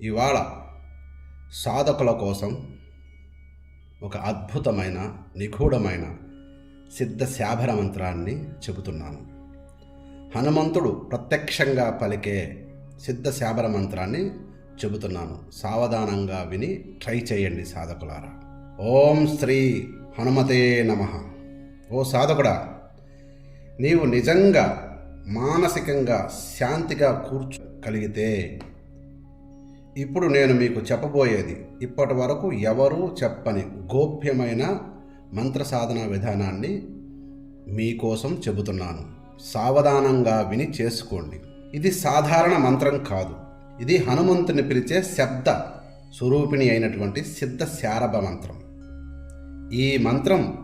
ఇవాళ సాధకుల కోసం ఒక అద్భుతమైన నిగూఢమైన సిద్ధ శాభర మంత్రాన్ని చెబుతున్నాను. హనుమంతుడు ప్రత్యక్షంగా పలికే సిద్ధ శాభర మంత్రాన్ని చెబుతున్నాను. సావధానంగా విని ట్రై చేయండి సాధకులారా. ఓం శ్రీ హనుమతే నమ. ఓ సాధకుడా నీవు నిజంగా మానసికంగా శాంతిగా కూర్చోగలిగితే ఇప్పుడు నేను మీకు చెప్పబోయేది ఇప్పటి వరకు ఎవరూ చెప్పని గోప్యమైన మంత్ర సాధన విధానాన్ని మీకోసం చెబుతున్నాను. సావధానంగా విని చేసుకోండి. ఇది సాధారణ మంత్రం కాదు. ఇది హనుమంతుని పిలిచే శబ్ద స్వరూపిణి అయినటువంటి సిద్ధ శారభ మంత్రం. ఈ మంత్రం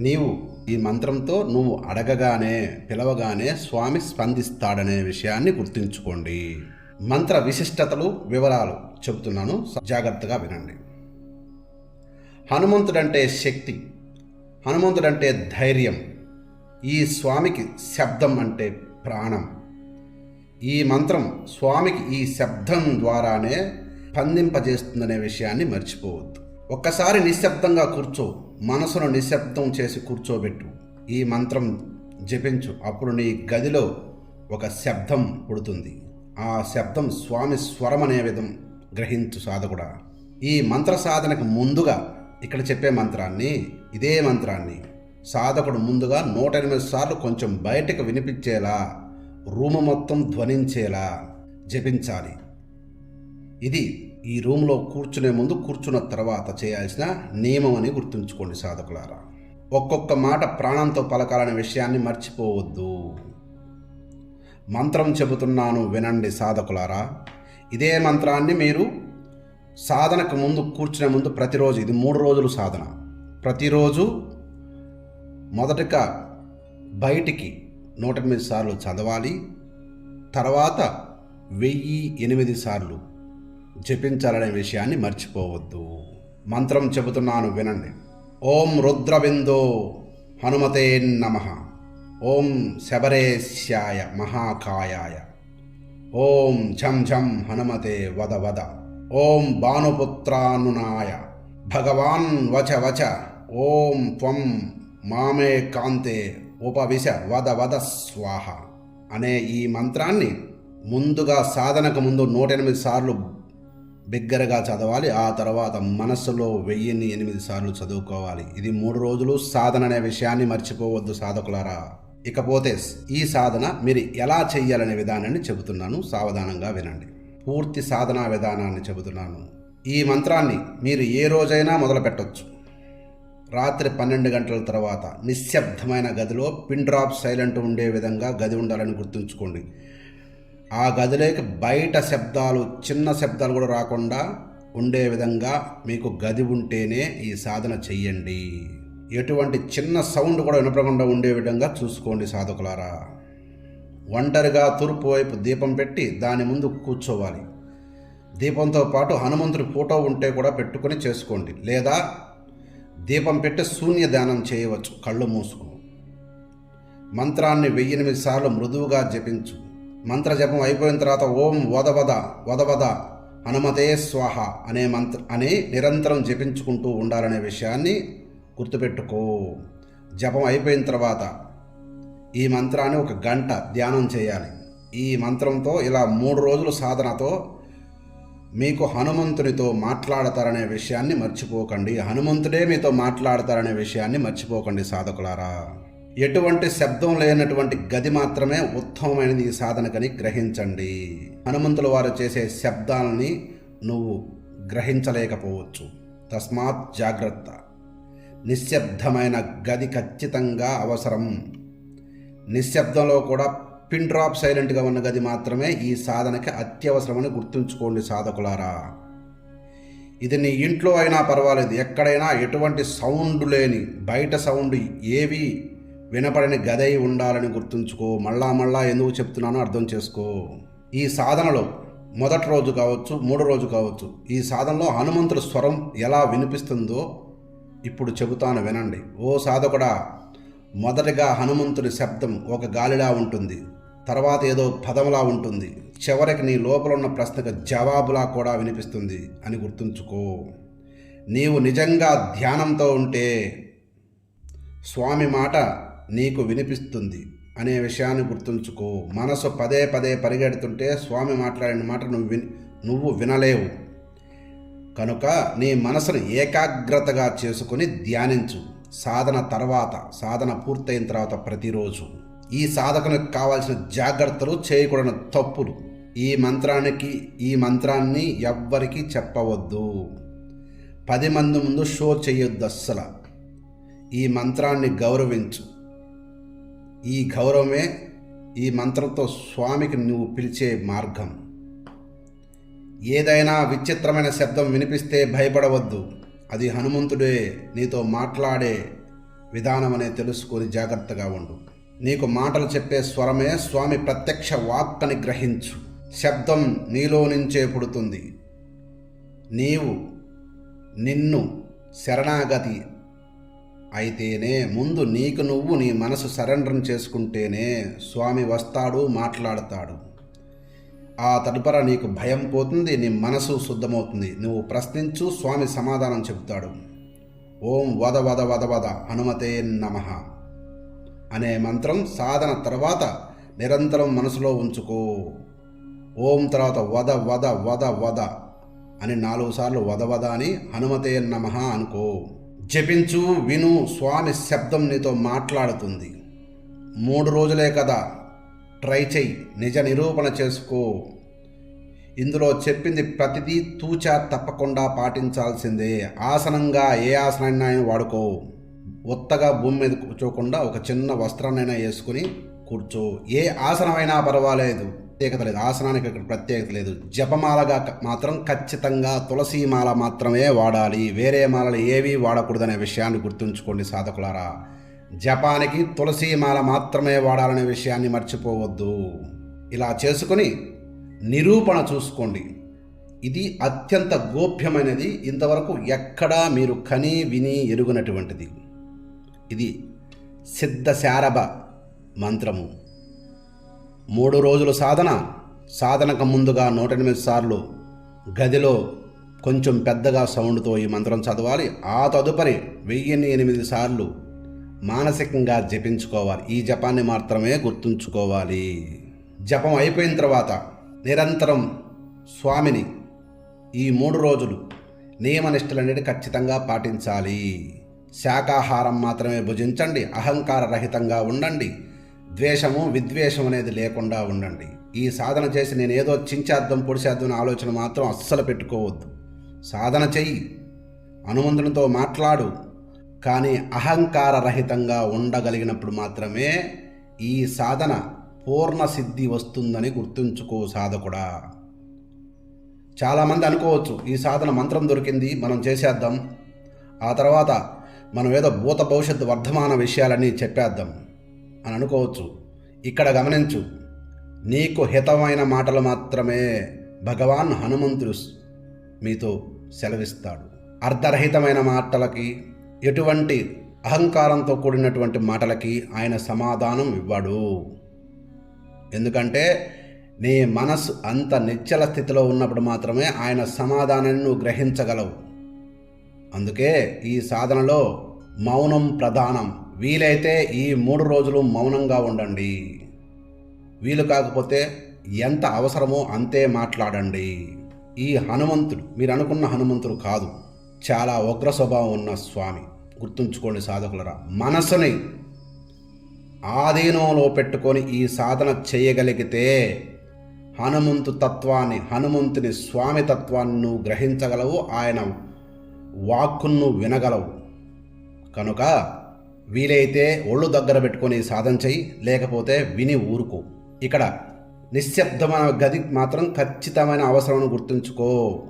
నీవు ఈ మంత్రంతో నువ్వు అడగగానే పిలవగానే స్వామి స్పందిస్తాడనే విషయాన్ని గుర్తుంచుకోండి. మంత్ర విశిష్టతలు వివరాలు చెబుతున్నాను. జాగ్రత్తగా వినండి. హనుమంతుడంటే శక్తి హనుమంతుడంటే ధైర్యం ఈ స్వామికి శబ్దం అంటే ప్రాణం. ఈ మంత్రం స్వామికి ఈ శబ్దం ద్వారానే పందింపజేస్తుందనే విషయాన్ని మర్చిపోవద్దు. ఒక్కసారి నిశ్శబ్దంగా కూర్చో మనసును నిశ్శబ్దం చేసి కూర్చోబెట్టు. ఈ మంత్రం జపించు అప్పుడు నీ గదిలో ఒక శబ్దం పుడుతుంది. ఆ శబ్దం స్వామి స్వరం అనే విధం గ్రహించు సాధకుడా. ఈ మంత్ర సాధనకు ముందుగా ఇక్కడ చెప్పే మంత్రాన్ని ఇదే మంత్రాన్ని సాధకుడు ముందుగా నూట ఎనిమిది సార్లు కొంచెం బయటకు వినిపించేలా రూము మొత్తం ధ్వనించేలా జపించాలి. ఇది ఈ రూమ్లో కూర్చునే ముందు కూర్చున్న తర్వాత చేయాల్సిన నియమం అని గుర్తుంచుకోండి సాధకులారా. ఒక్కొక్క మాట ప్రాణంతో పలకాలనే విషయాన్ని మర్చిపోవద్దు. మంత్రం చెబుతున్నాను వినండి సాధకులారా. ఇదే మంత్రాన్ని మీరు సాధనకు ముందు కూర్చునే ముందు ప్రతిరోజు ఇది మూడు రోజులు సాధన. ప్రతిరోజు మొదటగా బయటికి నూట ఎనిమిది సార్లు చదవాలి. తర్వాత వెయ్యి ఎనిమిది సార్లు జపించాలనే విషయాన్ని మర్చిపోవద్దు. మంత్రం చెబుతున్నాను వినండి. ఓం రుద్రబిందో హనుమతే నమ. ఓం శబరేశ్యాయ మహాకాయాయ. ఓం ఝం ఝం హనుమతే వద వద. ఓం భానుపుత్రానునాయ. భగవాన్ వచ వచ. ఓం త్వం మామే కాంతే ఉపవిశ వద వద స్వాహ. అనే ఈ మంత్రాన్ని ముందుగా సాధనకు ముందు నూట ఎనిమిది సార్లు బిగ్గరగా చదవాలి ఆ తర్వాత మనస్సులో వెయ్యిన్ని ఎనిమిది సార్లు చదువుకోవాలి. ఇది మూడు రోజులు సాధన అనే విషయాన్ని మర్చిపోవద్దు సాధకులారా. ఇకపోతే ఈ సాధన మీరు ఎలా చేయాలనే విధానాన్ని చెబుతున్నాను. సావధానంగా వినండి. పూర్తి సాధనా విధానాన్ని చెబుతున్నాను. ఈ మంత్రాన్ని మీరు ఏ రోజైనా మొదలుపెట్టవచ్చు రాత్రి పన్నెండు గంటల తర్వాత నిశ్శబ్దమైన గదిలో పిన్ డ్రాప్ సైలెంట్ ఉండే విధంగా గది ఉండాలని గుర్తుంచుకోండి. ఆ గదిలోకి బయట శబ్దాలు చిన్న శబ్దాలు కూడా రాకుండా ఉండే విధంగా మీకు గది ఉంటేనే ఈ సాధన చెయ్యండి. ఎటువంటి చిన్న సౌండ్ కూడా వినపడకుండా ఉండే విధంగా చూసుకోండి సాధకులారా. ఒంటరిగా తూర్పు వైపు దీపం పెట్టి దాని ముందు కూర్చోవాలి. దీపంతో పాటు హనుమంతుడి ఫోటో ఉంటే కూడా పెట్టుకొని చేసుకోండి. లేదా దీపం పెట్టి శూన్య ధ్యానం చేయవచ్చు. కళ్ళు మూసుకుని. మంత్రాన్ని వెయ్యినిమిది సార్లు మృదువుగా జపించు. మంత్ర జపం అయిపోయిన తర్వాత ఓం వదవద వదవద హనుమతే స్వాహ అనే మంత్ర అని నిరంతరం జపించుకుంటూ ఉండాలనే విషయాన్ని గుర్తుపెట్టుకో. జపం అయిపోయిన తర్వాత ఈ మంత్రాన్ని ఒక గంట ధ్యానం చేయాలి. ఈ మంత్రంతో ఇలా మూడు రోజులు సాధనతో మీకు హనుమంతునితో మాట్లాడతారనే విషయాన్ని మర్చిపోకండి. హనుమంతుడే మీతో మాట్లాడతారనే విషయాన్ని మర్చిపోకండి సాధకులారా. ఎటువంటి శబ్దం లేనటువంటి గది మాత్రమే ఉత్తమమైనది ఈ సాధనకని గ్రహించండి. హనుమంతుల వారు చేసే శబ్దాలని నువ్వు గ్రహించలేకపోవచ్చు. తస్మాత్ జాగ్రత్త. నిశ్శబ్దమైన గది ఖచ్చితంగా అవసరం. నిశ్శబ్దంలో కూడా పిన్ డ్రాప్ సైలెంట్గా ఉన్న గది మాత్రమే ఈ సాధనకి అత్యవసరమని గుర్తుంచుకోండి సాధకులారా. ఇది నీ ఇంట్లో అయినా పర్వాలేదు ఎక్కడైనా ఎటువంటి సౌండ్ లేని బయట సౌండ్ ఏవి వినపడని గదై ఉండాలని గుర్తుంచుకో. మళ్ళా మళ్ళా ఎందుకు చెప్తున్నానో అర్థం చేసుకో. ఈ సాధనలో మొదటి రోజు కావచ్చు మూడో రోజు కావచ్చు ఈ సాధనలో హనుమంతుడి స్వరం ఎలా వినిపిస్తుందో ఇప్పుడు చెబుతాను వినండి. ఓ సాధకుడా మొదటగా హనుమంతుడి శబ్దం ఒక గాలిలా ఉంటుంది. తర్వాత ఏదో పదంలా ఉంటుంది. చివరికి నీ లోపల ఉన్న ప్రశ్నకు జవాబులా కూడా వినిపిస్తుంది అని గుర్తుంచుకో. నీవు నిజంగా ధ్యానంతో ఉంటే స్వామి మాట నీకు వినిపిస్తుంది అనే విషయాన్ని గుర్తుంచుకో. మనసు పదే పదే పరిగెడుతుంటే స్వామి మాట్లాడిన మాట నువ్వు విన్ నువ్వు వినలేవు. కనుక నీ మనసును ఏకాగ్రతగా చేసుకుని ధ్యానించు. సాధన తర్వాత సాధన పూర్తయిన తర్వాత ప్రతిరోజు. ఈ సాధకునికి కావాల్సిన జాగ్రత్తలు చేయకూడని తప్పులు. ఈ మంత్రానికి ఈ మంత్రాన్ని ఎవ్వరికీ చెప్పవద్దు. పది మంది ముందు షో చేయొద్దు అస్సలు. ఈ మంత్రాన్ని గౌరవించు. ఈ గౌరవమే ఈ మంత్రంతో స్వామికి నువ్వు పిలిచే మార్గం. ఏదైనా విచిత్రమైన శబ్దం వినిపిస్తే భయపడవద్దు. అది హనుమంతుడే నీతో మాట్లాడే విధానమనే తెలుసుకొని జాగ్రత్తగా ఉండు. నీకు మాటలు చెప్పే స్వరమే స్వామి ప్రత్యక్ష వాక్కని గ్రహించు. శబ్దం నీలో నుంచే పుడుతుంది. నీవు నిన్ను శరణాగతి అయితేనే ముందు నీకు నువ్వు నీ మనసు సరెండర్ చేసుకుంటేనే స్వామి వస్తాడు మాట్లాడతాడు. ఆ తదుపర నీకు భయం పోతుంది నీ మనసు శుద్ధమవుతుంది. నువ్వు ప్రశ్నించు స్వామి సమాధానం చెబుతాడు. ఓం వద వద వద వద హనుమతే నమ అనే మంత్రం సాధన తర్వాత నిరంతరం మనసులో ఉంచుకో. ఓం తర్వాత వద వద వద వద అని నాలుగు సార్లు వద వద అని హనుమతే నమ అనుకో. జపించు విను స్వామి శబ్దం నీతో మాట్లాడుతుంది. మూడు రోజులే కదా ట్రై చెయ్యి. నిజ నిరూపణ చేసుకో. ఇందులో చెప్పింది ప్రతిదీ తూచా తప్పకుండా పాటించాల్సిందే. ఆసనంగా ఏ ఆసనాన్ని వాడుకో. ఒత్తగా భూమి మీద కూర్చోకుండా ఒక చిన్న వస్త్రాన్నైనా వేసుకుని కూర్చో. ఏ ఆసనమైనా పర్వాలేదు. ప్రత్యేకత లేదు. ఆసనానికి ఇక్కడ ప్రత్యేకత లేదు. జపమాలగా మాత్రం ఖచ్చితంగా తులసి మాల మాత్రమే వాడాలి. వేరే మాలలు ఏవీ వాడకూడదనే విషయాన్ని గుర్తుంచుకోండి సాధకులారా. జపానికి తులసి మాల మాత్రమే వాడాలనే విషయాన్ని మర్చిపోవద్దు. ఇలా చేసుకొని నిరూపణ చూసుకోండి. ఇది అత్యంత గోప్యమైనది. ఇంతవరకు ఎక్కడా మీరు కని విని ఎరుగనటువంటిది. ఇది సిద్ధశారభ మంత్రము. మూడు రోజుల సాధన సాధనకు ముందుగా నూట ఎనిమిది సార్లు గదిలో కొంచెం పెద్దగా సౌండ్తో ఈ మంత్రం చదవాలి. ఆ తదుపరి వెయ్యిన్ని ఎనిమిది సార్లు మానసికంగా జపించుకోవాలి. ఈ జపాన్ని మాత్రమే గుర్తుంచుకోవాలి. జపం అయిపోయిన తర్వాత నిరంతరం స్వామిని ఈ మూడు రోజులు నియమనిష్టలన్నిటి ఖచ్చితంగా పాటించాలి. శాకాహారం మాత్రమే భుజించండి. అహంకార రహితంగా ఉండండి. ద్వేషము విద్వేషం అనేది లేకుండా ఉండండి. ఈ సాధన చేసి నేను ఏదో చించేద్దాం పొడిచేద్దాం ఆలోచన మాత్రం అస్సలు పెట్టుకోవద్దు. సాధన చెయ్యి. హనుమంతునితో మాట్లాడు. కానీ అహంకార రహితంగా ఉండగలిగినప్పుడు మాత్రమే ఈ సాధన పూర్ణ సిద్ధి వస్తుందని గుర్తుంచుకో సాధకుడా. చాలామంది అనుకోవచ్చు ఈ సాధన మంత్రం దొరికింది మనం చేసేద్దాం. ఆ తర్వాత మనం ఏదో భూత భవిష్యత్తు వర్ధమాన విషయాలన్నీ చెప్పేద్దాం అని అనుకోవచ్చు. ఇక్కడ గమనించు నీకు హితమైన మాటలు మాత్రమే భగవాన్ హనుమంతుడు మీతో సెలవిస్తాడు. అర్ధరహితమైన మాటలకి ఎటువంటి అహంకారంతో కూడినటువంటి మాటలకి ఆయన సమాధానం ఇవ్వడు. ఎందుకంటే నీ మనసు అంత నిశ్చల స్థితిలో ఉన్నప్పుడు మాత్రమే ఆయన సమాధానాన్ని నువ్వు గ్రహించగలవు. అందుకే ఈ సాధనలో మౌనం ప్రధానం. వీలైతే ఈ మూడు రోజులు మౌనంగా ఉండండి. వీలు కాకపోతే ఎంత అవసరమో అంతే మాట్లాడండి. ఈ హనుమంతుడు మీరు అనుకున్న హనుమంతుడు కాదు. చాలా ఉగ్ర స్వభావం ఉన్న స్వామి. గుర్తుంచుకోండి సాధకులరా మనసుని ఆధీనంలో పెట్టుకొని ఈ సాధన చేయగలిగితే హనుమంతు తత్వాన్ని హనుమంతుని స్వామి తత్వాన్ని నువ్వు గ్రహించగలవు ఆయన వాక్కును వినగలవు. కనుక వీలైతే ఒళ్ళు దగ్గర పెట్టుకొని సాధన చెయ్యి లేకపోతే విని ఊరుకో. ఇక్కడ నిశ్శబ్దమైన గది మాత్రం ఖచ్చితమైన అవసరం గుర్తుంచుకో.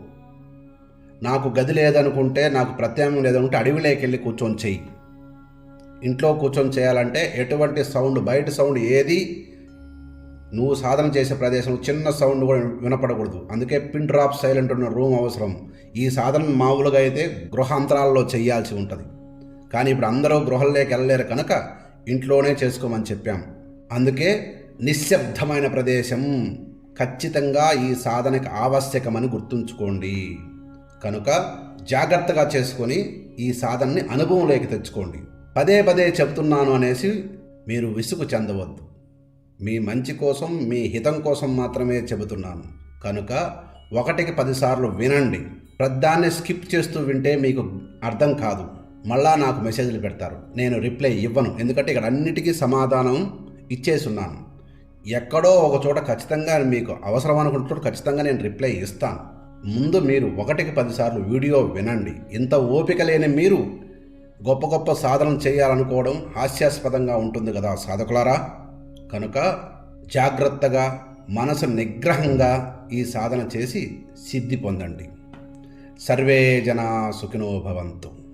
నాకు గది లేదనుకుంటే నాకు ప్రత్యామ్నాయం లేదనుకుంటే అడవిలోకి వెళ్ళి కూర్చొని చెయ్యి. ఇంట్లో కూర్చొని చేయాలంటే ఎటువంటి సౌండ్ బయట సౌండ్ ఏది? నువ్వు సాధన చేసే ప్రదేశం చిన్న సౌండ్ కూడా వినపడకూడదు. అందుకే పిన్ డ్రాప్ సైలెంట్ ఉన్న రూమ్ అవసరం. ఈ సాధన మామూలుగా అయితే గృహాంతరాల్లో చేయాల్సి ఉంటుంది. కానీ ఇప్పుడు అందరూ గృహంలోకి వెళ్ళలేరు కనుక ఇంట్లోనే చేసుకోమని చెప్పాం. అందుకే నిశ్శబ్దమైన ప్రదేశం. ఖచ్చితంగా ఈ సాధనకు ఆవశ్యకమని గుర్తుంచుకోండి. కనుక జాగ్రత్తగా చేసుకొని ఈ సాధనని అనుభవంలోకి తెచ్చుకోండి. పదే పదే చెప్తున్నాను అనేసి మీరు విసుగు చెందవద్దు. మీ మంచి కోసం మీ హితం కోసం మాత్రమే చెబుతున్నాను. కనుక ఒకటికి పదిసార్లు వినండి. ప్రద్దాన్ని స్కిప్ చేస్తూ వింటే మీకు అర్థం కాదు. మళ్ళా నాకు మెసేజ్లు పెడతారు. నేను రిప్లై ఇవ్వను. ఎందుకంటే ఇక్కడ అన్నిటికీ సమాధానం ఇచ్చేసున్నాను. ఎక్కడో ఒక చోట ఖచ్చితంగా మీకు అవసరం అనుకుంటున్నప్పుడు ఖచ్చితంగా నేను రిప్లై ఇస్తాను. ముందు మీరు ఒకటికి పదిసార్లు వీడియో వినండి. ఇంత ఓపిక లేని మీరు గొప్ప గొప్ప సాధన చేయాలనుకోవడం హాస్యాస్పదంగా ఉంటుంది కదా సాధకులారా. కనుక జాగ్రత్తగా మనసు నిగ్రహంగా ఈ సాధన చేసి సిద్ధి పొందండి. సర్వే జనా సుఖినో భవంతు.